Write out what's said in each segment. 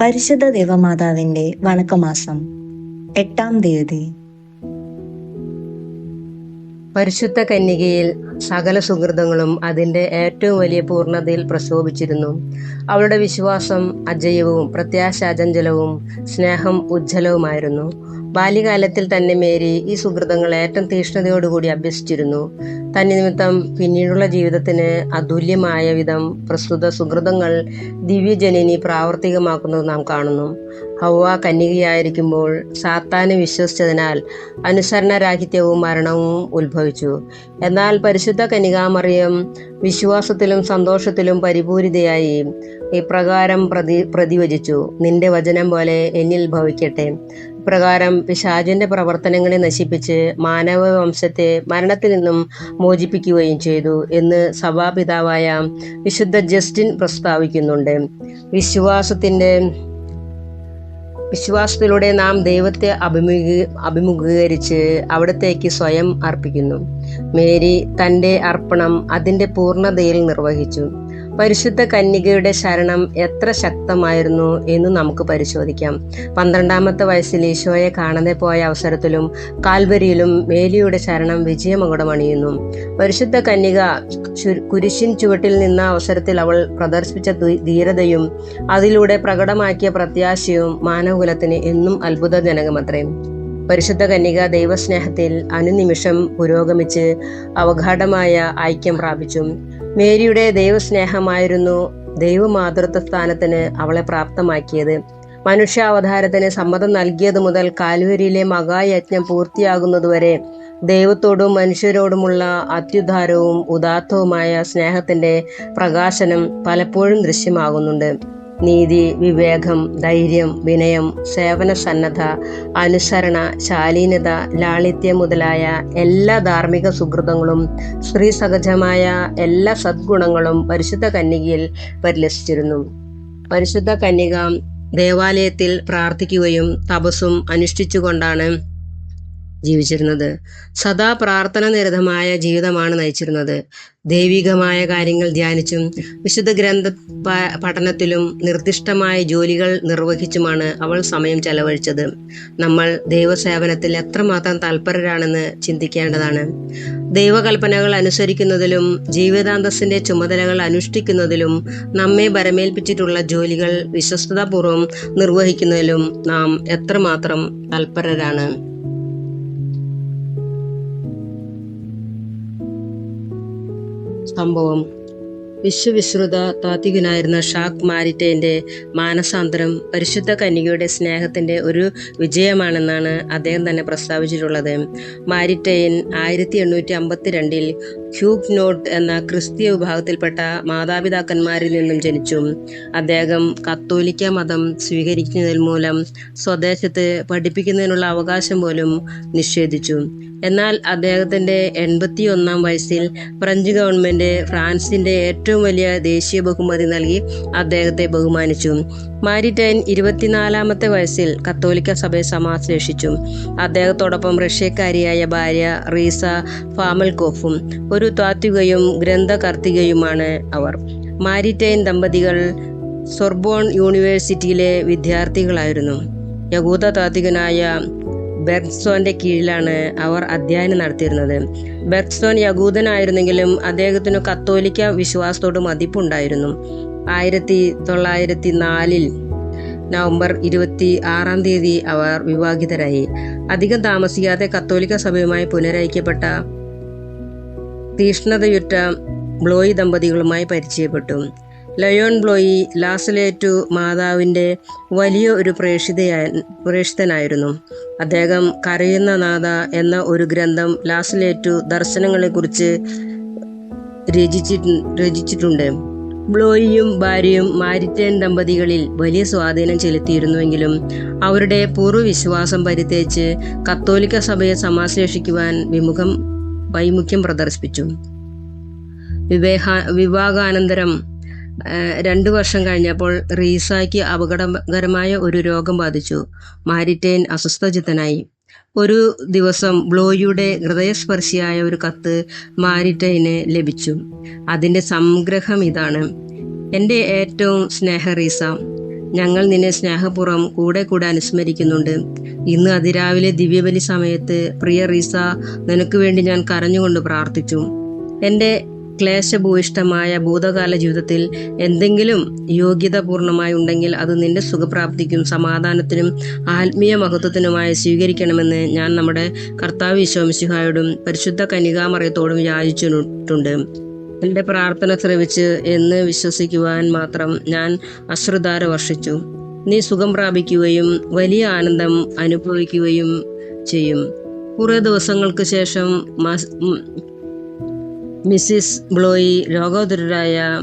പരിശുദ്ധ ദേവമാതാവിന്റെ വണക്കമാസം എട്ടാം തീയതി. പരിശുദ്ധ കന്യകയിൽ സകല സുഹൃതങ്ങളും അതിന്റെ ഏറ്റവും വലിയ പൂർണതയിൽ പ്രശോഭിച്ചിരുന്നു. അവളുടെ വിശ്വാസം അജയവും പ്രത്യാശാചഞ്ചലവും സ്നേഹം ഉജ്ജ്വലവുമായിരുന്നു. ബാല്യകാലത്തിൽ തന്നെ മേരി ഈ സുഹൃതങ്ങൾ ഏറ്റവും തീഷ്ണതയോടുകൂടി അഭ്യസിച്ചിരുന്നു. തന്നെ നിമിത്തം പിന്നീടുള്ള ജീവിതത്തിന് അതുല്യമായ വിധം പ്രസ്തുത സുഹൃതങ്ങൾ ദിവ്യജനനി പ്രാവർത്തികമാക്കുന്നത് നാം കാണുന്നു. ഹൗവ കന്യകയായിരിക്കുമ്പോൾ സാത്താന് വിശ്വസിച്ചതിനാൽ അനുസരണരാഹിത്യവും മരണവും ഉത്ഭവിച്ചു. എന്നാൽ പരിശുദ്ധ കന്യകാമറിയം വിശ്വാസത്തിലും സന്തോഷത്തിലും പരിപൂരിതയായി ഇപ്രകാരം പ്രതി പ്രതിവചിച്ചു. നിന്റെ വചനം പോലെ എന്നിൽ ഭവിക്കട്ടെ. പ്രകാരം പിശാചിന്റെ പ്രവർത്തനങ്ങളെ നശിപ്പിച്ച് മാനവ വംശത്തെ മരണത്തിൽ നിന്നും മോചിപ്പിക്കുകയും ചെയ്തു എന്ന് സഭാപിതാവായ വിശുദ്ധ ജസ്റ്റിൻ പ്രസ്താവിക്കുന്നുണ്ട്. വിശ്വാസത്തിന്റെ വിശ്വാസത്തിലൂടെ നാം ദൈവത്തെ അഭിമുഖീ അഭിമുഖീകരിച്ച് അവിടത്തേക്ക് സ്വയം അർപ്പിക്കുന്നു. മേരി തന്റെ അർപ്പണം അതിന്റെ പൂർണതയിൽ നിർവഹിച്ചു. പരിശുദ്ധ കന്യകയുടെ ശരണം എത്ര ശക്തമായിരുന്നു എന്ന് നമുക്ക് പരിശോധിക്കാം. പന്ത്രണ്ടാമത്തെ വയസ്സിൽ ഈശോയെ കാണാതെ പോയ അവസരത്തിലും കാൽവരിയിലും മേലിയുടെ ശരണം വിജയമകുടമണിയുന്നു പരിശുദ്ധ കന്യക കുരിശിൻ ചുവട്ടിൽ നിന്ന അവസരത്തിൽ അവൾ പ്രദർശിപ്പിച്ച ധീരതയും അതിലൂടെ പ്രകടമാക്കിയ പ്രത്യാശയും മാനവകുലത്തിന് എന്നും അത്ഭുതജനകമത്രേ. പരിശുദ്ധ കന്യക ദൈവസ്നേഹത്തിൽ അനുനിമിഷം പുരോഗമിച്ച് അവഘാടമായ ഐക്യം പ്രാപിച്ചു. മേരിയുടെ ദൈവസ്നേഹമായിരുന്നു ദൈവമാതൃത്വ സ്ഥാനത്തിന് അവളെ പ്രാപ്തമാക്കിയത്. മനുഷ്യാവതാരത്തിന് സമ്മതം നൽകിയത് മുതൽ കാൽവരിയിലെ മഹായജ്ഞം പൂർത്തിയാകുന്നതുവരെ ദൈവത്തോടും മനുഷ്യരോടുമുള്ള അത്യുദ്ധാരവും ഉദാത്തവുമായ സ്നേഹത്തിന്റെ പ്രകാശനം പലപ്പോഴും ദൃശ്യമാകുന്നുണ്ട്. നീതി വിവേകം ധൈര്യം വിനയം സേവന സന്നദ്ധ അനുസരണ ശാലീനത ലാളിത്യം മുതലായ എല്ലാ ധാർമ്മിക സുഹൃതങ്ങളും സ്ത്രീ സഹജമായ എല്ലാ സദ്ഗുണങ്ങളും പരിശുദ്ധ കന്യകയിൽ പരിലസിച്ചിരുന്നു. പരിശുദ്ധ കന്യക ദേവാലയത്തിൽ പ്രാർത്ഥിക്കുകയും തപസ്സും അനുഷ്ഠിച്ചുകൊണ്ടാണ് ജീവിച്ചിരുന്നത്. സദാ പ്രാർത്ഥന നിരതമായ ജീവിതമാണ് നയിച്ചിരുന്നത്. ദൈവികമായ കാര്യങ്ങൾ ധ്യാനിച്ചും വിശുദ്ധ ഗ്രന്ഥ പഠനത്തിലും നിർദ്ദിഷ്ടമായ ജോലികൾ നിർവഹിച്ചുമാണ് അവൾ സമയം ചെലവഴിച്ചത്. നമ്മൾ ദൈവസേവനത്തിൽ എത്രമാത്രം തൽപരരാണെന്ന് ചിന്തിക്കേണ്ടതാണ്. ദൈവകൽപ്പനകൾ അനുസരിക്കുന്നതിലും ജീവിതാന്തസ്സിന്റെ ചുമതലകൾ അനുഷ്ഠിക്കുന്നതിലും നമ്മെ ബരമേൽപ്പിച്ചിട്ടുള്ള ജോലികൾ വിശ്വസ്തതാപൂർവം നിർവഹിക്കുന്നതിലും നാം എത്രമാത്രം തൽപരരാണ്. സംഭവം. വിശ്വവിശ്രുത താത്വികനായിരുന്ന ഷാക്ക് മാരിറ്റേന്റെ മാനസാന്തരം പരിശുദ്ധ കന്യകയുടെ സ്നേഹത്തിന്റെ ഒരു വിജയമാണെന്നാണ് അദ്ദേഹം തന്നെ പ്രസ്താവിച്ചിട്ടുള്ളത്. മാരിറ്റേൻ ആയിരത്തി എണ്ണൂറ്റി അമ്പത്തിരണ്ടിൽ ഹ്യൂഗ് നോട്ട് എന്ന ക്രിസ്തീയ വിഭാഗത്തിൽപ്പെട്ട മാതാപിതാക്കന്മാരിൽ നിന്നും ജനിച്ചു. അദ്ദേഹം കത്തോലിക്ക മതം സ്വീകരിക്കുന്നതിൽ മൂലം സ്വദേശത്ത് പഠിപ്പിക്കുന്നതിനുള്ള അവകാശം പോലും നിഷേധിച്ചു. എന്നാൽ അദ്ദേഹത്തിന്റെ എൺപത്തി ഒന്നാം വയസ്സിൽ ഫ്രഞ്ച് ഗവൺമെന്റ് ഫ്രാൻസിന്റെ ഏറ്റവും വലിയ ദേശീയ ബഹുമതി നൽകി അദ്ദേഹത്തെ ബഹുമാനിച്ചു. മാരിറ്റൈൻ ഇരുപത്തിനാലാമത്തെ വയസ്സിൽ കത്തോലിക്ക സഭയെ സമാശ്ലേഷിച്ചു. അദ്ദേഹത്തോടൊപ്പം റഷ്യക്കാരിയായ ഭാര്യ റീസ ഫാമൽകോഫും ഒരു താത്വികയും ഗ്രന്ഥകർത്തികയുമാണ് അവർ. മാരിറ്റൈൻ ദമ്പതികൾ സൊർബോൺ യൂണിവേഴ്സിറ്റിയിലെ വിദ്യാർത്ഥികളായിരുന്നു. യഹൂദ താത്വികനായ ബെർഗ്സോന്റെ കീഴിലാണ് അവർ അധ്യയനം നടത്തിയിരുന്നത്. ബെർഗ്സോൻ യകൂദനായിരുന്നെങ്കിലും അദ്ദേഹത്തിന് കത്തോലിക്ക വിശ്വാസത്തോട് മതിപ്പുണ്ടായിരുന്നു. ആയിരത്തി തൊള്ളായിരത്തി നാലിൽ നവംബർ ഇരുപത്തി ആറാം തീയതി അവർ വിവാഹിതരായി. അധികം താമസിക്കാതെ കത്തോലിക്ക സഭയുമായി പുനരയക്കപ്പെട്ട തീഷ്ണതയുറ്റ ബ്ലോയി ദമ്പതികളുമായി പരിചയപ്പെട്ടു. ലയോൺ ബ്ലോയി ലാസലേറ്റു മാതാവിന്റെ വലിയ ഒരു പ്രേക്ഷിതയായ പ്രേക്ഷിതനായിരുന്നു. അദ്ദേഹം കരയുന്ന നാഥ എന്ന ഒരു ഗ്രന്ഥം ലാസലേറ്റു ദർശനങ്ങളെക്കുറിച്ച് രചിച്ചിട്ട് രചിച്ചിട്ടുണ്ട്. ബ്ലോയിയും ഭാര്യയും മാരിറ്റൻ ദമ്പതികളിൽ വലിയ സ്വാധീനം ചെലുത്തിയിരുന്നുവെങ്കിലും അവരുടെ പൂർവവിശ്വാസം പരിത്തേച്ച് കത്തോലിക്ക സഭയെ സമാശ്ലേഷിക്കുവാൻ വിമുഖം വൈമുഖ്യം പ്രദർശിപ്പിച്ചു. വിവേഹ വിവാഹാനന്തരം രണ്ടു വർഷം കഴിഞ്ഞപ്പോൾ റീസായ്ക്ക് അപകടകരമായ ഒരു രോഗം ബാധിച്ചു. മാരിറ്റൈൻ അസ്വസ്ഥചിത്തനായി. ഒരു ദിവസം ബ്ലോയുടെ ഹൃദയസ്പർശിയായ ഒരു കത്ത് മാരിറ്റൈന് ലഭിച്ചു. അതിന്റെ സംഗ്രഹം ഇതാണ്. എന്റെ ഏറ്റവും സ്നേഹ റീസ ഞങ്ങൾ നിന്നെ സ്നേഹപൂർവം കൂടെ കൂടെ അനുസ്മരിക്കുന്നുണ്ട്. ഇന്ന് അതിരാവിലെ ദിവ്യബലി സമയത്ത് പ്രിയ റീസ നിനക്ക് വേണ്ടി ഞാൻ കരഞ്ഞുകൊണ്ട് പ്രാർത്ഥിച്ചു. എന്റെ ക്ലേശഭൂയിഷ്ടമായ ഭൂതകാല ജീവിതത്തിൽ എന്തെങ്കിലും യോഗ്യത പൂർണമായി ഉണ്ടെങ്കിൽ അത് നിന്റെ സുഖപ്രാപ്തിക്കും സമാധാനത്തിനും ആത്മീയ മഹത്വത്തിനുമായി സ്വീകരിക്കണമെന്ന് ഞാൻ നമ്മുടെ കർത്താവ് വിശ്വമിശിഹായോടും പരിശുദ്ധ കനികാമറയത്തോടും യാചിച്ചിട്ടുണ്ട്. എന്റെ പ്രാർത്ഥന ശ്രവിച്ച് എന്ന് വിശ്വസിക്കുവാൻ മാത്രം ഞാൻ അശ്രുധാര വർഷിച്ചു. നീ സുഖം പ്രാപിക്കുകയും വലിയ ആനന്ദം അനുഭവിക്കുകയും ചെയ്യും. കുറേ ദിവസങ്ങൾക്ക് ശേഷം മിസ്സിസ് ബ്ലോയി രോഗോദരായ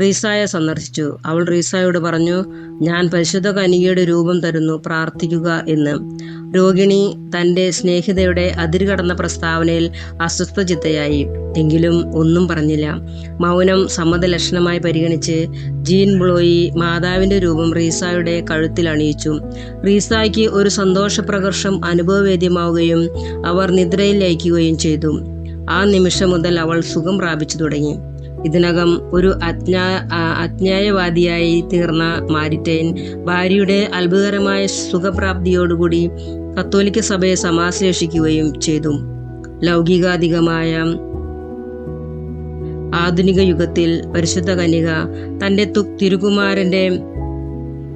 റീസായെ സന്ദർശിച്ചു. അവൾ റീസായോട് പറഞ്ഞു ഞാൻ പരിശുദ്ധ കനികയുടെ രൂപം തരുന്നു പ്രാർത്ഥിക്കുക എന്ന്. രോഗിണി തന്റെ സ്നേഹിതയുടെ അതിരുകടന്ന പ്രസ്താവനയിൽ അസ്വസ്ഥചിത്തയായി. എങ്കിലും ഒന്നും പറഞ്ഞില്ല. മൗനം സമ്മത ലക്ഷണമായി പരിഗണിച്ച് ജീൻ ബ്ലോയി മാതാവിന്റെ രൂപം റീസായുടെ കഴുത്തിൽ അണിയിച്ചു. റീസായ്ക്ക് ഒരു സന്തോഷപ്രകർഷം അനുഭവവേദ്യമാവുകയും അവർ നിദ്രയിൽ ലയിക്കുകയും ചെയ്തു. ആ നിമിഷം മുതൽ അവൾ സുഖം പ്രാപിച്ചു തുടങ്ങി. ഇതിനകം ഒരു അജ്ഞാ അജ്ഞായവാദിയായി തീർന്ന മാരിറ്റൈൻ ഭാര്യയുടെ അത്ഭുതകരമായ സുഖപ്രാപ്തിയോടുകൂടി കത്തോലിക്ക സഭയെ സമാശ്ലേഷിക്കുകയും ചെയ്തു. ലൗകികാധികമായ ആധുനിക യുഗത്തിൽ പരിശുദ്ധ കന്യക തന്റെ തു തിരുകുമാരന്റെ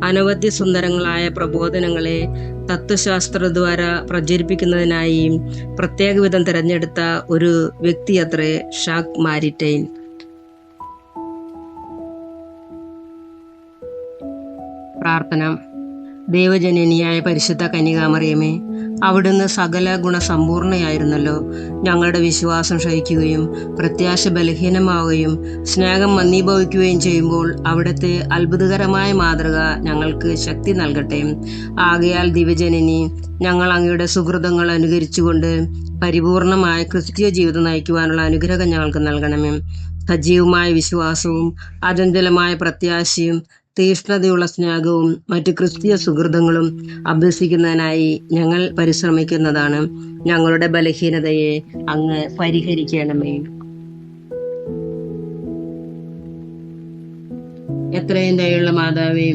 അനവധി സുന്ദരങ്ങളായ പ്രബോധനങ്ങളെ തത്വശാസ്ത്രദ്വാര പ്രചരിപ്പിക്കുന്നതിനായി പ്രത്യേക വിധം തിരഞ്ഞെടുത്ത ഒരു വ്യക്തിയത്രേ ഷാക് മാരിറ്റൈൻ പ്രാർത്ഥന. ദൈവജനനിയായ പരിശുദ്ധ കന്യകാമറിയമേ അവിടുന്ന് സകല ഗുണസമ്പൂർണയായിരുന്നല്ലോ. ഞങ്ങളുടെ വിശ്വാസം ക്ഷയിക്കുകയും പ്രത്യാശ ബലഹീനമാവുകയും സ്നേഹം മന്ദീഭവിക്കുകയും ചെയ്യുമ്പോൾ അവിടുത്തെ അത്ഭുതകരമായ മാതൃക ഞങ്ങൾക്ക് ശക്തി നൽകട്ടെ. ആകയാൽ ദിവജനനി ഞങ്ങൾ അങ്ങയുടെ സുഹൃതങ്ങൾ അനുകരിച്ചുകൊണ്ട് പരിപൂർണമായ ക്രിസ്തീയ ജീവിതം നയിക്കുവാനുള്ള അനുഗ്രഹം ഞങ്ങൾക്ക് നൽകണമേ. സജീവമായ വിശ്വാസവും അചഞ്ചലമായ പ്രത്യാശയും തീഷ്ണതയുള്ള സ്നേഹവും മറ്റ് ക്രിസ്തീയ സുഹൃതങ്ങളും അഭ്യസിക്കുന്നതിനായി ഞങ്ങൾ പരിശ്രമിക്കുന്നതാണ്. ഞങ്ങളുടെ ബലഹീനതയെ അങ്ങ് പരിഹരിക്കണമേ. എത്രയും ദയുള്ള മാതാവേ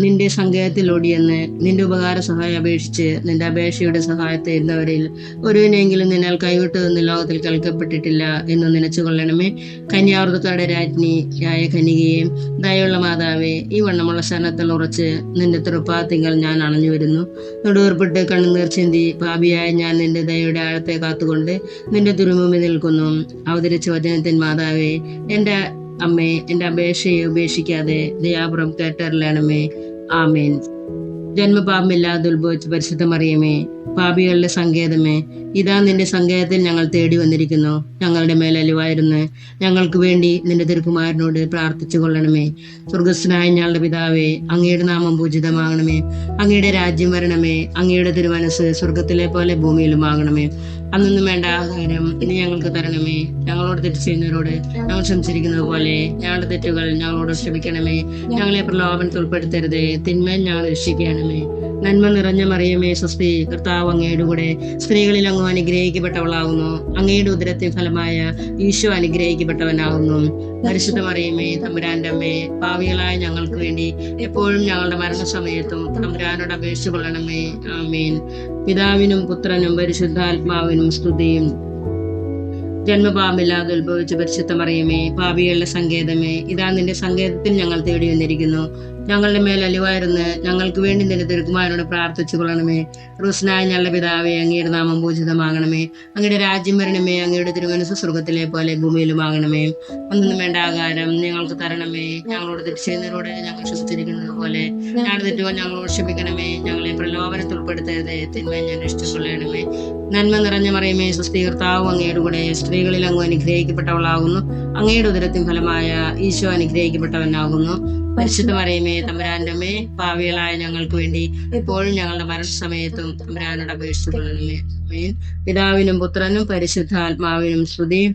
നിന്റെ സങ്കേതത്തിലോടിയെന്ന് നിന്റെ ഉപകാര സഹായം അപേക്ഷിച്ച് നിന്റെ അപേക്ഷയുടെ സഹായത്തെ ഇരുന്നവരിൽ ഒരുവിനെങ്കിലും നിന്നാൽ കൈവിട്ടതെന്ന് ലോകത്തിൽ കേൾക്കപ്പെട്ടിട്ടില്ല എന്ന് നിനച്ചു കൊള്ളണമേ. കന്യാവൃതക്കാരുടെ രാജ്ഞിയായ കനികയെ ദയുള്ള മാതാവേ ഈ വണ്ണമുള്ള ശരണത്തിൽ ഉറച്ച് നിന്റെ തൃപ്പാത്തിങ്കൽ ഞാൻ അണഞ്ഞു വരുന്നു. നെടുവേർപ്പെട്ട് കണ്ണുനീർ ചിന്തി പാപിയായ ഞാൻ നിന്റെ ദയയുടെ ആഴത്തെ കാത്തുകൊണ്ട് നിന്റെ തുരുമുമ്പിൽ നിൽക്കുന്നു. അവതരിച്ച വചനത്തിൻ മാതാവേ എന്റെ അമ്മേ എന്റെ അപേക്ഷയെ ഉപേക്ഷിക്കാതെ ദയാപുറം കേട്ടറിയണമേ ആമേൻ. ജന്മപാപമില്ലാതെ ഉത്ഭവിച്ച പരിശുദ്ധ മറിയമേ പാപികളുടെ സങ്കേതമേ ഇതാ നിന്റെ സങ്കേതത്തിൽ ഞങ്ങൾ തേടി വന്നിരിക്കുന്നു. ഞങ്ങളുടെ മേൽ അലിവായിരുന്നു ഞങ്ങൾക്ക് വേണ്ടി നിന്റെ തിരുക്കുമാരനോട് പ്രാർത്ഥിച്ചു കൊള്ളണമേ. സ്വർഗസ്നായ ഞങ്ങളുടെ പിതാവേ അങ്ങയുടെ നാമം പൂജിതമാകണമേ. അങ്ങയുടെ രാജ്യം വരണമേ. അങ്ങയുടെ തിരുമനസ് സ്വർഗത്തിലെ പോലെ ഭൂമിയിലുമാകണമേ അന്നൊന്നും വേണ്ട ആഹാരം ഇനി ഞങ്ങൾക്ക് തരണമേ. ഞങ്ങളോട് തെറ്റ് ചെയ്യുന്നവരോട് ഞങ്ങൾ ക്ഷമിച്ചിരിക്കുന്നത് പോലെ. ഞങ്ങളുടെ തെറ്റുകൾ ഞങ്ങളോട് ക്ഷമിക്കണമേ. ഞങ്ങളെ പ്രലോഭനത്തിൽ ഉൾപ്പെടുത്തരുതേ. തിന്മേൽ ഞങ്ങൾ രക്ഷിക്കണമേ. നന്മ നിറഞ്ഞ മറിയമേ സ്വസ്തി. കർത്താവ് അങ്ങയുടെ കൂടെ സ്ത്രീകളിൽ അങ്ങ് അനുഗ്രഹിക്കപ്പെട്ടവളാകുന്നു അങ്ങയുടെ ഉദരത്തിൻ ഫലമായ ഈശോ അനുഗ്രഹിക്കപ്പെട്ടവനാകുന്നു പരിശുദ്ധ മറിയമേ തമ്പുരാന്റെ അമ്മേ ഭാവികളായ ഞങ്ങൾക്ക് വേണ്ടി എപ്പോഴും ഞങ്ങളുടെ മരണസമയത്തും തമ്പുരാനോട് അപേക്ഷ കൊള്ളണമേ. ആമേൻ. പിതാവിനും പുത്രനും പരിശുദ്ധാത്മാവിനും സ്തുതിയും ജന്മപാപമില്ലാതെ ഉത്ഭവിച്ച പരിശുദ്ധം മറിയമേ പാപികളുടെ സങ്കേതമേ ഇതാ നിന്റെ സങ്കേതത്തിൽ ഞങ്ങൾ തേടി വന്നിരിക്കുന്നു. ഞങ്ങളുടെ മേൽ അലിവായിരുന്ന് ഞങ്ങൾക്ക് വേണ്ടി നിന്റെ തിരുക്കുമാരോട് പ്രാർത്ഥിച്ചു കൊള്ളണമേ. റുസ്നായ ഞങ്ങളുടെ പിതാവേ അങ്ങയുടെ നാമം പൂജിതമാകണമേ. അങ്ങയുടെ രാജ്യം വരണമേ അങ്ങയുടെ തിരുമനസ് സ്വർഗത്തിലെ പോലെ ഭൂമിയിലുമാകണമേ. ഒന്നും വേണ്ട ആകാരം ഞങ്ങൾക്ക് തരണമേ. ഞങ്ങളോട് തെറ്റ് ചെയ്യുന്നവരോട് ഞങ്ങൾ ശ്വസിച്ചിരിക്കുന്നത് പോലെ ഞാൻ തെറ്റുകൾ ഞങ്ങളോട് ക്ഷമിക്കണമേ. ഞങ്ങളെ തിന്മ ഞാൻ നന്മ നിറഞ്ഞ മറിയമേ സുസ്ഥീകർത്താവും അങ്ങയുടെ കൂടെ സ്ത്രീകളിൽ അങ്ങ് അനുഗ്രഹിക്കപ്പെട്ടവളാകുന്നു. അങ്ങയുടെ ഉദരത്തിൻ ഫലമായ ഈശോ അനുഗ്രഹിക്കപ്പെട്ടവനാകുന്നു. പരിശുദ്ധ മറിയമേ തമ്പുരാന്റെ മേ പാവികളായ ഞങ്ങൾക്ക് വേണ്ടി എപ്പോഴും ഞങ്ങളുടെ മരണസമയത്തും തമ്പുരാനോട് ആമേൻ. പിതാവിനും പുത്രനും പരിശുദ്ധാത്മാവിനും സ്തുതി.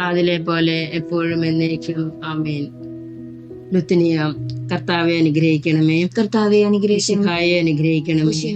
അതിലെ പോലെ എപ്പോഴും എന്നേക്കും. ആമേൻ. ലുത്തിനിയ. കർത്താവെ അനുഗ്രഹിക്കണമേ. കർത്താവെ അനുഗ്രഹിക്കണം ശിഹായെ അനുഗ്രഹിക്കണമേ.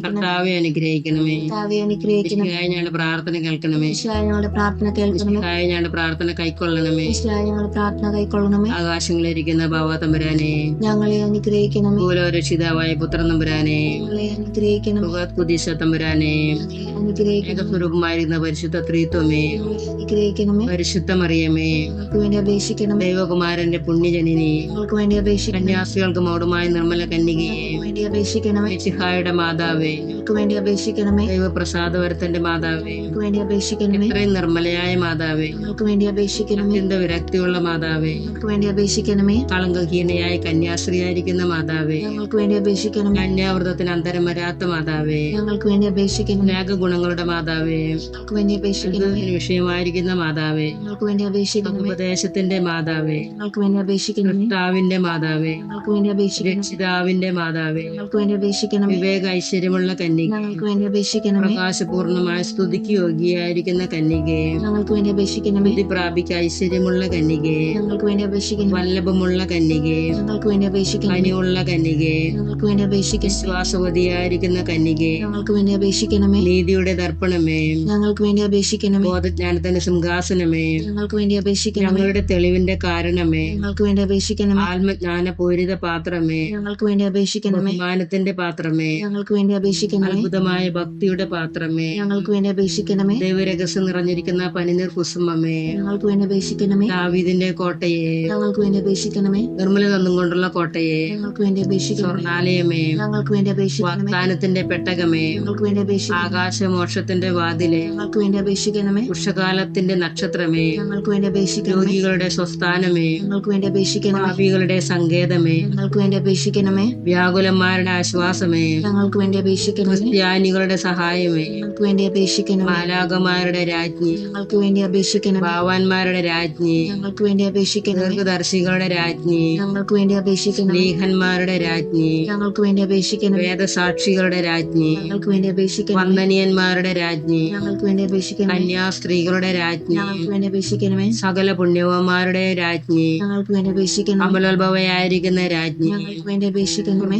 കർത്താവെ അനുഗ്രഹിക്കണമേ. കർത്താവെ അനുഗ്രഹിക്കണം ഞങ്ങളുടെ പ്രാർത്ഥന കേൾക്കണമേ. ഞങ്ങളുടെ പ്രാർത്ഥന കേൾക്കണമേ. ഞങ്ങളുടെ പ്രാർത്ഥന കൈക്കൊള്ളണമേ. ഞങ്ങളുടെ പ്രാർത്ഥന കൈക്കൊള്ളണമേ. ആകാശങ്ങളിരിക്കുന്ന ബാബ തമ്പുരാനെ. ഞങ്ങളെ അനുഗ്രഹിക്കണമേ. ഭൂലോരക്ഷിതാവായ പുത്രൻ തമ്പുരാനെ. ഞങ്ങളെ അനുഗ്രഹിക്കണം കുദീശ തമ്പുരാനെ. അനുഗ്രഹിക്കണം ഏകസ്വരൂപമായിരുന്ന പരിശുദ്ധ ത്രീത്വമേ. അനുഗ്രഹിക്കണമേ. പരിശുദ്ധ മറിയമേ വേണ്ടി അപേക്ഷിക്കണമേ. ദൈവകുമാരന്റെ പുണ്യജനിനെ. വേണ്ടി അപേക്ഷിക്കണം കന്യാസികൾക്ക് മൗഢമായ നിർമ്മല കന്യകയെ ഞങ്ങൾക്ക് വേണ്ടി അപേക്ഷിക്കണമേ ചിഹായുടെ മാതാവേ ഞങ്ങൾക്ക് വേണ്ടി അപേക്ഷിക്കണമേ ദൈവപ്രസാദവരത്തിന്റെ മാതാവേ ഞങ്ങൾക്ക് വേണ്ടി അപേക്ഷിക്കണമേ ഇത്രയും നിർമ്മലയായ മാതാവേ ഞങ്ങൾക്ക് വേണ്ടി അപേക്ഷിക്കണമേ അത്യന്ത വിരക്തിയുള്ള മാതാവേ ഞങ്ങൾക്ക് വേണ്ടി അപേക്ഷിക്കണമേ കളങ്കഹീനയായ കന്യാസ്ത്രീയായിരിക്കുന്ന മാതാവേ ഞങ്ങൾക്ക് വേണ്ടി അപേക്ഷിക്കണമേ കന്യാവൃതത്തിന് അന്തരം വരാത്ത മാതാവേ ഞങ്ങൾക്ക് വേണ്ടി അപേക്ഷിക്കണം അനേക ഗുണങ്ങളുടെ മാതാവേ ഞങ്ങൾക്ക് വേണ്ടി അപേക്ഷിക്കണമേ ഇതിന് വിഷയമായിരിക്കുന്ന മാതാവേ ഞങ്ങൾക്ക് വേണ്ടി അപേക്ഷിക്കണമേ ഉപദേശത്തിന്റെ മാതാവേ ഞങ്ങൾക്ക് വേണ്ടി അപേക്ഷിക്കണമേ കർത്താവിന്റെ മാതാവേ ഞങ്ങൾക്ക് വേണ്ടി അപേക്ഷിക്കണം. രക്ഷിതാവിന്റെ മാതാവേ ഞങ്ങൾക്ക് വേണ്ടി അപേക്ഷിക്കണം. വിവേക ഐശ്വര്യമുള്ള കന്യക ഞങ്ങൾക്ക് വേണ്ടി അപേക്ഷിക്കണം. പ്രകാശപൂർണമായ സ്തുതിക്ക് യോഗ്യയായിരിക്കുന്ന കന്യകയെ ഞങ്ങൾക്ക് വേണ്ടി അപേക്ഷിക്കണം. ബുദ്ധി പ്രാപിക്ക ഐശ്വര്യമുള്ള കന്യകയെ ഞങ്ങൾക്ക് വേണ്ടി അപേക്ഷിക്കണം. വല്ലഭമുള്ള കന്യകയെ ഞങ്ങൾക്ക് വേണ്ടി അപേക്ഷിക്കണം. കനിയുള്ള കന്യകയെ ഞങ്ങൾക്ക് വേണ്ടി അപേക്ഷിക്കണം. വിശ്വാസവതിയായിരിക്കുന്ന കന്യകയെ ഞങ്ങൾക്ക് വേണ്ടി അപേക്ഷിക്കണമേ. നീതിയുടെ ദർപ്പണമേ ഞങ്ങൾക്ക് വേണ്ടി അപേക്ഷിക്കണമേ. ബോധജ്ഞാനത്തിന്റെ സിംഹാസനമേ ഞങ്ങൾക്ക് വേണ്ടി അപേക്ഷിക്കണം ഞങ്ങളുടെ തെളിവിന്റെ കാരണമേ ഞങ്ങൾക്ക് വേണ്ടി അപേക്ഷിക്കണം ആത്മജ്ഞാന പൂരിത പാത്രമേ ഞങ്ങൾക്ക് വേണ്ടി അപേക്ഷിക്കണമേ ബഹുമാനത്തിന്റെ പാത്രമേ ഞങ്ങൾക്ക് വേണ്ടി അപേക്ഷിക്കണമേ അത്ഭുതമായ ഭക്തിയുടെ പാത്രമേ ഞങ്ങൾക്ക് വേണ്ടി അപേക്ഷിക്കണമേ ദൈവരഹസ്യം നിറഞ്ഞിരിക്കുന്ന പനിനീർ കുസുമമേ ഞങ്ങൾക്ക് വേണ്ടി അപേക്ഷിക്കണമേ ദാവീദിന്റെ കോട്ടയെ ഞങ്ങൾക്ക് വേണ്ടി അപേക്ഷിക്കണമേ നിർമ്മല തന്നും കൊണ്ടുള്ള കോട്ടയെ ഞങ്ങൾക്ക് വേണ്ടി അപേക്ഷിക്കണം സ്വർണാലയമേ ഞങ്ങൾക്ക് വേണ്ടി അപേക്ഷിക്കണം വാഗ്ദാനത്തിന്റെ പെട്ടകമേ ഞങ്ങൾക്ക് വേണ്ടി അപേക്ഷിക്കണം ആകാശമോക്ഷത്തിന്റെ വാതിലെ ഞങ്ങൾക്ക് വേണ്ടി അപേക്ഷിക്കണമേ ഉഷകാലത്തിന്റെ നക്ഷത്രമേ ഞങ്ങൾക്ക് വേണ്ടി അപേക്ഷിക്കണം രോഗികളുടെ സ്വസ്ഥാനമേ ഞങ്ങൾക്ക് വേണ്ടി അപേക്ഷിക്കണം പാപികളുടെ സങ്കേതമേ ഞങ്ങൾക്ക് വേണ്ടി അപേക്ഷിക്കണമേ വ്യാകുലന്മാരുടെ ആശ്വാസമേ ഞങ്ങൾക്ക് വേണ്ടി അപേക്ഷിക്കണമേ ക്രിസ്ത്യാനികളുടെ സഹായമേ ഞങ്ങൾക്ക് വേണ്ടി അപേക്ഷിക്കണം മാലാകമാരുടെ രാജ്ഞി ഞങ്ങൾക്ക് വേണ്ടി അപേക്ഷിക്കണം ഭാവാന്മാരുടെ രാജ്ഞി ഞങ്ങൾക്ക് വേണ്ടി അപേക്ഷിക്കണം ദീർഘദർശികളുടെ രാജ്ഞി ഞങ്ങൾക്ക് വേണ്ടി അപേക്ഷിക്കണം ലീഹന്മാരുടെ രാജ്ഞി ഞങ്ങൾക്ക് വേണ്ടി അപേക്ഷിക്കണം വേദസാക്ഷികളുടെ രാജ്ഞി ഞങ്ങൾക്ക് വേണ്ടി അപേക്ഷിക്കണം വന്ദനീയന്മാരുടെ രാജ്ഞി ഞങ്ങൾക്ക് വേണ്ടി അപേക്ഷിക്കണമേ കന്യാസ്ത്രീകളുടെ രാജ്ഞി ഞങ്ങൾക്ക് വേണ്ടി അപേക്ഷിക്കണമേ സകല പുണ്യവന്മാരുടെ രാജ്ഞി ഞങ്ങൾക്ക് വേണ്ടി അപേക്ഷിക്കണം അപേക്ഷിക്കണമേ അമലോത്ഭവയായിരിക്കുന്ന രാജ്ഞി. ഞങ്ങൾക്ക് വേണ്ടി അപേക്ഷിക്കണമേ.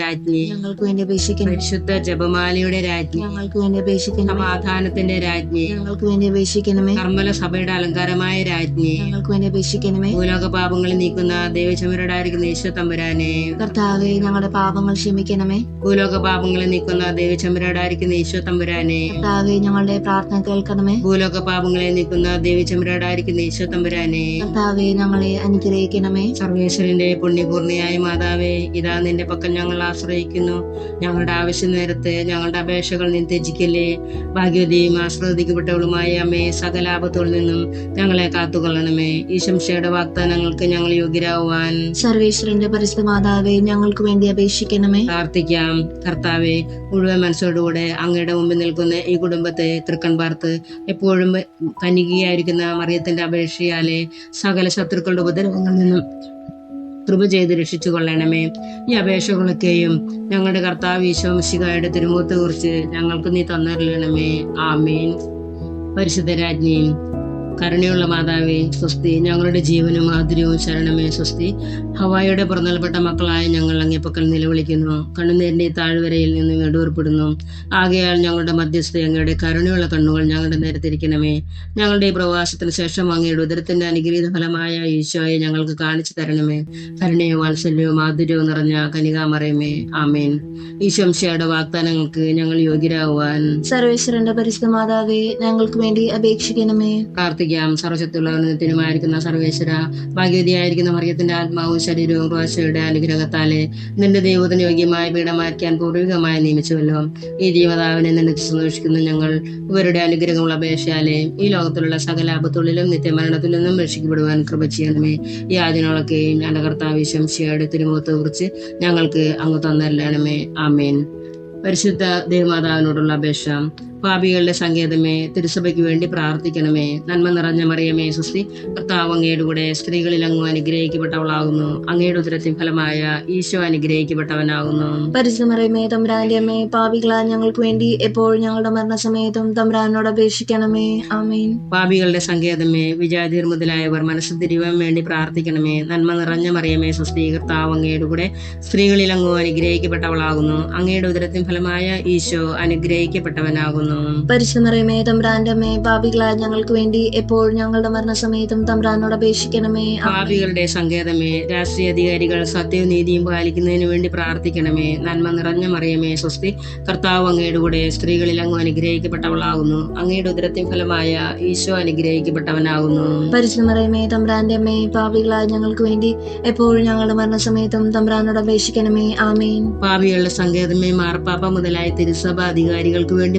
രാജ്ഞി. ഞങ്ങൾക്ക് വേണ്ടി അപേക്ഷിക്കണമേ. പരിശുദ്ധ ജപമാലയുടെ രാജ്ഞി. ഞങ്ങൾക്ക് വേണ്ടി അപേക്ഷിക്കണമേ. സമാധാനത്തിന്റെ രാജ്ഞി. ഞങ്ങൾക്ക് വേണ്ടി അപേക്ഷിക്കണമേ. കർമ്മല സഭയുടെ അലങ്കാരമായ രാജ്ഞി. ഞങ്ങൾക്ക് വേണ്ടി അപേക്ഷിക്കണമേ. ഭൂലോക പാപങ്ങൾ നീക്കുന്ന ദൈവചമരടായിരിക്കുന്ന ഈശോ തമ്പുരാനെ കർത്താവെ ഞങ്ങളുടെ പാപങ്ങൾ ക്ഷമിക്കണമേ. ഭൂലോക പാപങ്ങൾ നീക്കുന്ന ദൈവചമരടായിരിക്കുന്ന ഈശോ തമ്പുരാനെ കർത്താവെ ഞങ്ങളുടെ പ്രാർത്ഥന കേൾക്കണമേ. ഭൂലോക പാപങ്ങളെ നീക്കുന്ന ദേവിചമരടായിരിക്കുന്ന ഈശോ തമ്പുരാനെ കർത്താവെ ഞങ്ങളെ അനുഗ്രഹിക്കണമേ. സർവേശ്വരന്റെ പുണ്യപൂർണിയായ മാതാവേ ഇതാ നിന്റെ പക്കൽ ഞങ്ങൾ ആശ്രയിക്കുന്നു. ഞങ്ങളുടെ ആവശ്യ നേരത്ത് ഞങ്ങളുടെ അപേക്ഷകൾ നീ ത്യജിക്കല്ലേ. ഭാഗ്യവതിയും ആശ്രയിക്കപ്പെട്ടവളുമായ അമ്മേ സകല ആപത്തുകളിൽ നിന്നും ഞങ്ങളെ കാത്തുകൊള്ളണമേ. ഈ ശംശയുടെ വാഗ്ദാനങ്ങൾക്ക് ഞങ്ങൾ യോഗ്യരാകുവാൻ സർവേശ്വരന്റെ പരിശുദ്ധ മാതാവെ ഞങ്ങൾക്ക് വേണ്ടി അപേക്ഷിക്കണമേ. പ്രാർത്ഥിക്കാം. കർത്താവെ മുഴുവൻ മനസ്സോടുകൂടെ അങ്ങയുടെ മുമ്പിൽ നിൽക്കുന്ന ഈ കുടുംബത്തെ തൃക്കൺ പാർത്ത് എപ്പോഴും കനികയായിരിക്കുന്ന മറിയത്തിന്റെ അപേക്ഷയാലെ സകല ശത്രുക്കളുടെ ഉപദ്രവങ്ങളിൽ നിന്നും കൃപ ചെയ്ത് രക്ഷിച്ചു കൊള്ളണമേ. ഈ അപേക്ഷകളൊക്കെയും ഞങ്ങളുടെ കർത്താവ് ഈശോമിശികായുടെ തിരുമുഖത്തെ കുറിച്ച് ഞങ്ങൾക്ക് നീ തന്നറിയണമേ ആമീൻ. പരിശുദ്ധ രാജ്ഞി കരുണയുള്ള മാതാവേ സ്വസ്തി ഞങ്ങളുടെ ജീവനും മാധുര്യവും ശരണമേ സ്വസ്തി. ഹവായുടെ പുറന്നൽപ്പെട്ട മക്കളായ ഞങ്ങൾ അങ്ങേപ്പക്കൽ നിലവിളിക്കുന്നു. കണ്ണുനീരിന്റെ താഴ്വരയിൽ നിന്ന് നെടുവേർപ്പെടുന്നു ആകയാൽ ഞങ്ങളുടെ മധ്യസ്ഥ അങ്ങയുടെ കരുണയുള്ള കണ്ണുകൾ ഞങ്ങളുടെ നേരെ തിരിക്കണമേ ഞങ്ങളുടെ ഈ പ്രവാസത്തിന് ശേഷം അങ്ങയുടെ ഉദരത്തിന്റെ അനുഗ്രഹീത ഫലമായ ഈശോയെ ഞങ്ങൾക്ക് കാണിച്ചു തരണമേ. കരുണയോ വാത്സല്യവും മാധുര്യവും നിറഞ്ഞ കനികാമറയമേ. ആമേൻ. ഈശോംശയുടെ വാഗ്ദാനങ്ങൾക്ക് ഞങ്ങൾ യോഗ്യരാകുവാൻ സർവേശ്വരന്റെ പരിശുദ്ധ മാതാവേ ഞങ്ങൾക്ക് വേണ്ടി അപേക്ഷിക്കണമേ. പ്രാർത്ഥിക്കാം പ്രാർത്ഥിക്കാം. സർവശക്തിയുള്ളവനത്തിനുമായിരിക്കുന്ന സർവേശ്വര ഭാഗ്യവതിയായിരിക്കുന്ന മറിയത്തിന്റെ ആത്മാവും ശരീരവും റോശയുടെ അനുഗ്രഹത്താലെ നിന്റെ ദൈവത്തിന് യോഗ്യമായ പീഠമാക്കിയാൻ പൂർവികമായി നിയമിച്ചുവല്ലോ. ഈ ജീവതാവിനെ നിന്നെ സന്തോഷിക്കുന്ന ഞങ്ങൾ ഇവരുടെ അനുഗ്രഹമുള്ള അപേക്ഷയാലെ ഈ ലോകത്തിലുള്ള സകല ആപത്തുള്ളിലും നിത്യമരണത്തിൽ നിന്നും രക്ഷിക്കപ്പെടുവാൻ കൃപ ചെയ്യണമേ. ഈ ആദ്യങ്ങളൊക്കെയും ഞങ്ങളുടെ കർത്താവ് ശംശിയുടെ തിരുമുഖത്തെ കുറിച്ച് ഞങ്ങൾക്ക് അങ്ങ് തന്നരണമേ ആമേൻ. പരിശുദ്ധ ദേവമാതാവിനോടുള്ള അപേക്ഷ. പാപികളുടെ സങ്കേതമേ തിരുസഭയ്ക്ക് വേണ്ടി പ്രാർത്ഥിക്കണമേ. നന്മ നിറഞ്ഞ മറിയമേ സുസ്തി കർത്താവ് അങ്ങയുടെ കൂടെ സ്ത്രീകളിൽ അങ്ങ് അനുഗ്രഹിക്കപ്പെട്ടവളാകുന്നു. അങ്ങയുടെ ഉദരത്തിൻ ഫലമായ ഈശോ അനുഗ്രഹിക്കപ്പെട്ടവനാകുന്നു. പരിസമറിയമേ തമ്പ്രാന്റെ അമ്മേ പാപികളാ ഞങ്ങൾക്ക് വേണ്ടി എപ്പോഴും ഞങ്ങളുടെ മരണസമയത്തും തമ്പ്രാനോട് അപേക്ഷിക്കണമേ. ആമേൻ. പാപികളുടെ സങ്കേതമേ വിജാതിർ മുതലായവർ മനസ്സ് തിരിവാൻ വേണ്ടി പ്രാർത്ഥിക്കണമേ. നന്മ നിറഞ്ഞ മറിയമേ സുസ്തി കർത്താവ് അങ്ങയുടെ കൂടെ സ്ത്രീകളിൽ അങ്ങ് അനുഗ്രഹിക്കപ്പെട്ടവളാകുന്നു. അങ്ങയുടെ ഉദരത്തിൻ ഫലമായ ഈശോ അനുഗ്രഹിക്കപ്പെട്ടവനാകുന്നു. പരിശുദ്ധമറിയമേ തമ്പ്രാന്റെ അമ്മേ പാപികളായ ഞങ്ങൾക്ക് വേണ്ടി എപ്പോഴും ഞങ്ങളുടെ മരണസമയത്തും തമ്പ്രാനോട് അപേക്ഷിക്കണമേ. ഭാവികളുടെ പാപികളുടെ സങ്കേതമേ രാഷ്ട്രീയ അധികാരികൾ സത്യവും നീതിയും പാലിക്കുന്നതിന് വേണ്ടി പ്രാർത്ഥിക്കണമേ. നന്മ നിറഞ്ഞ മറിയമേ സ്വസ്തി കർത്താവ് അങ്ങയുടെ കൂടെ സ്ത്രീകളിൽ അങ്ങ് അനുഗ്രഹിക്കപ്പെട്ടവളാകുന്നു. അങ്ങയുടെ ഉദരത്തിൻ ഫലമായ ഈശോ അനുഗ്രഹിക്കപ്പെട്ടവനാകുന്നു. പരിശുദ്ധമറിയമേ തമ്പ്രാന്റെ അമ്മേ പാപികളായ ഞങ്ങൾക്ക് വേണ്ടി എപ്പോഴും ഞങ്ങളുടെ മരണസമയത്തും തമ്പ്രാനോട് അപേക്ഷിക്കണമേ. ആമേൻ. പാപികളുടെ സങ്കേതമേ മാർപ്പാപ്പ മുതലായ തിരുസഭ അധികാരികൾക്ക് വേണ്ടി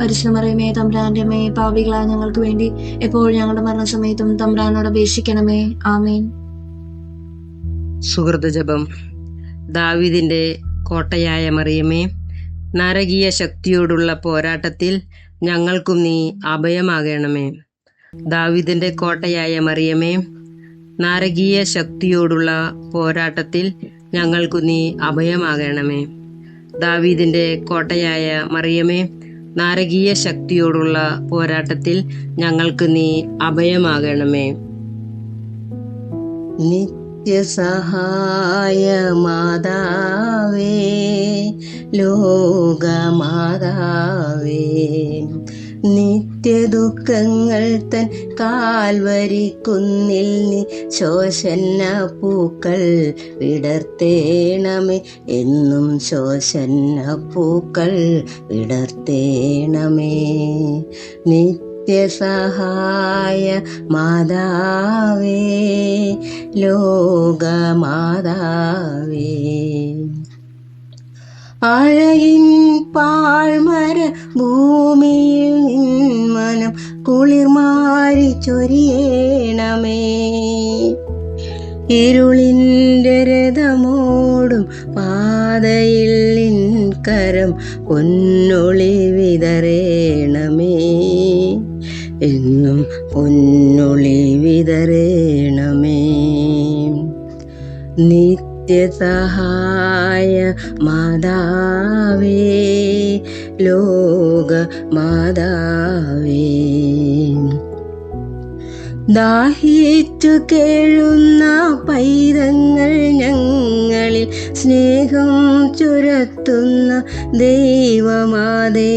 പരിശുദ്ധമറിയമേ തമ്പ്രാന്റെ മേ പാവികളായ ഞങ്ങൾക്ക് വേണ്ടി എപ്പോഴും ഞങ്ങളുടെ മരണസമയത്തും തമ്പ്രാനോട് അപേക്ഷിക്കണമേ. ആമേൻ. സുഹൃത ജപം. ദാവിദിന്റെ കോട്ടയായ മറിയമേ നരകീയ ശക്തിയോടുള്ള പോരാട്ടത്തിൽ ഞങ്ങൾക്കും നീ അഭയമാകണമേ. ദാവിദിന്റെ കോട്ടയായ മറിയമേ നാരകീയ ശക്തിയോടുള്ള പോരാട്ടത്തിൽ ഞങ്ങൾക്കു നീ അഭയമാകണമേ. ദാവീദിന്റെ കോട്ടയായ മറിയമേ നാരകീയ ശക്തിയോടുള്ള പോരാട്ടത്തിൽ ഞങ്ങൾക്ക് നീ അഭയമാകണമേ. നിത്യസഹായ മാതാവേ ലോകമാതാവേ നിത്യദുഃഖങ്ങൾ തൻ കാൽവരിക്കുന്നിൽ നീ ശോഷന്ന പൂക്കൾ വിടർത്തേണമേ എന്നും ശോഷന്ന പൂക്കൾ വിടർത്തേണമേ. നിത്യസഹായ മാതാവേ ലോകമാതാവേ. അഴകിൻ പാഴ്മര ഭൂമിയിൽ നിന്മനം കുളിർമാരി ചൊരിയേണമേ. ഇരുളിന്റെ രഥമോടും പാതയിൽ കരം പൊന്നൊളി വിതറേണമേ. എന്നും പൊന്നൊളി വിതറേണമേ. നിത്യസഹായ മാതാവേ ലോക മാതാവേ. ദാഹിച്ചു കേഴുന്ന പൈതങ്ങൾ ഞങ്ങളിൽ സ്നേഹം ചുരത്തുന്ന ദൈവമാതേ.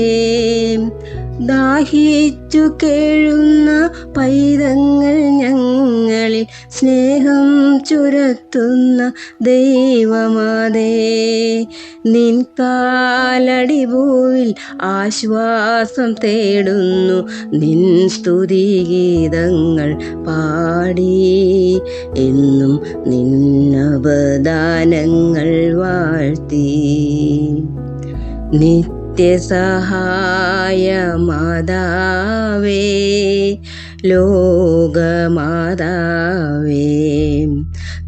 ദാഹിച്ചു കേഴുന്ന പൈതങ്ങൾ ഞങ്ങളിൽ സ്നേഹം ചുരത്തുന്ന ദൈവമാതേ. നിൻ കാലടി ഭൂവിൽ ആശ്വാസം തേടുന്നു. നിൻ സ്തുതിഗീതങ്ങൾ പാടി. എന്നും നിന്നവദാനങ്ങൾ വാഴ്ത്തി. നിത്യസഹായ മാതാവേ ലോകമാതാവേ.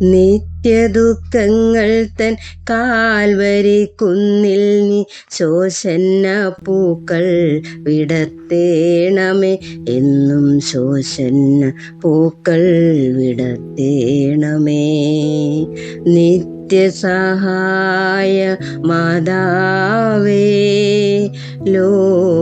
നിത്യദുഃഖങ്ങൾ തൻ കാൽവരി കുന്നിൽ നീ ശോഷന്ന പൂക്കൾ വിടത്തേണമേ എന്നും ശോഷന്ന പൂക്കൾ വിടത്തേണമേ. നിത്യസഹായ മാതാവേ ലോകമാതാവേ.